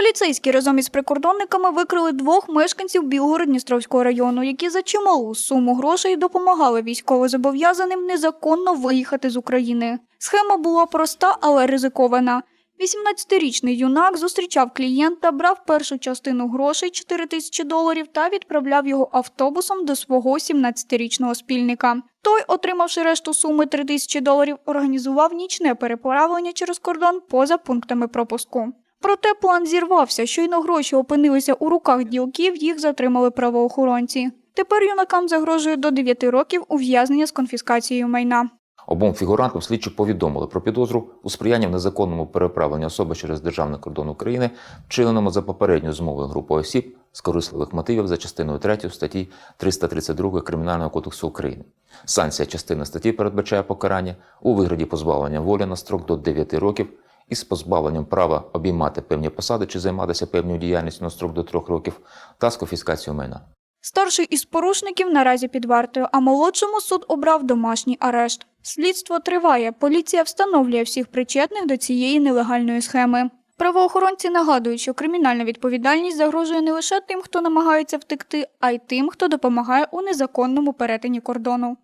Поліцейські разом із прикордонниками викрили двох мешканців Білгород-Дністровського району, які за чималу суму грошей допомагали військовозобов'язаним незаконно виїхати з України. Схема була проста, але ризикована. 18-річний юнак зустрічав клієнта, брав першу частину грошей 4 тисячі доларів та відправляв його автобусом до свого 17-річного спільника. Той, отримавши решту суми 3 тисячі доларів, організував нічне переправлення через кордон поза пунктами пропуску. Проте план зірвався. Щойно гроші опинилися у руках ділків, їх затримали правоохоронці. Тепер юнакам загрожує до 9 років ув'язнення з конфіскацією майна. Обом фігурантам слідчі повідомили про підозру у сприянні в незаконному переправленні особи через державний кордон України, вчиненому за попередньою змовою групою осіб з корисливих мотивів за частиною 3 статті 332 Кримінального кодексу України. Санкція частини статті передбачає покарання у вигляді позбавлення волі на строк до 9 років із позбавленням права обіймати певні посади чи займатися певною діяльністю на строк до 3 років та з конфіскацією майна. Старший із порушників наразі під вартою, а молодшому суд обрав домашній арешт. Слідство триває. Поліція встановлює всіх причетних до цієї нелегальної схеми. Правоохоронці нагадують, що кримінальна відповідальність загрожує не лише тим, хто намагається втекти, а й тим, хто допомагає у незаконному перетині кордону.